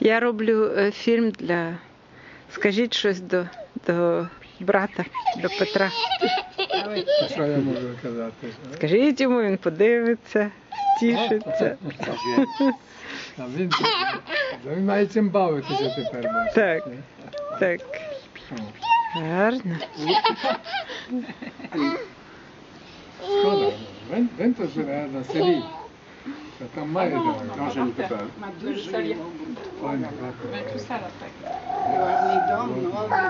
Я роблю фильм для. Скажіть что до до брата, до Петра. Що я можу казати? Скажіть йому, він подивиться, тішиться. А він, він має цим бавитися тепер. бачиш, Так. Так. Гарно. Шкода. Він, він то живе на селі. Та там має давати. Ma дуже селі. Файно, Ми так. tu sala tak. Ładny dom, nowy,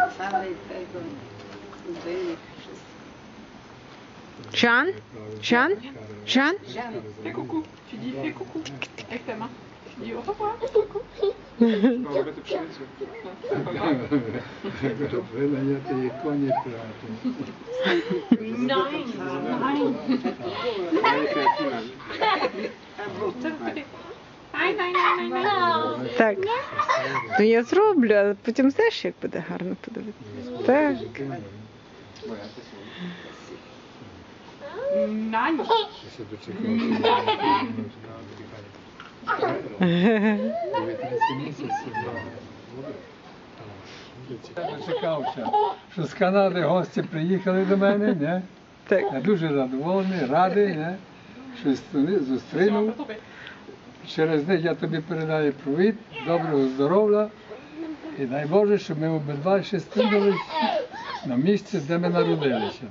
całej tego budynku, wszystko. Чан? Чан? Чан? Fais coucou. Tu dis fais coucou avec ta main. Tu dis au revoir. Coucou. Może ty przyjdzie. Винаєте і коні прати. Nein, nein. Nein, nein, nein, nein, nein. Так. Ну я зроблю, але потім знаєш, як буде гарно подивитися. Так. Nein. Я дочекався. Я дочекався, що з Канади гості приїхали до мене, не? Так. Я дуже задоволений, радий, не? що зустрінув. Через них я тобі передаю привіт, доброго здоров'я. І дай Боже, щоб ми обидва ще стигнули на місці, де ми народилися.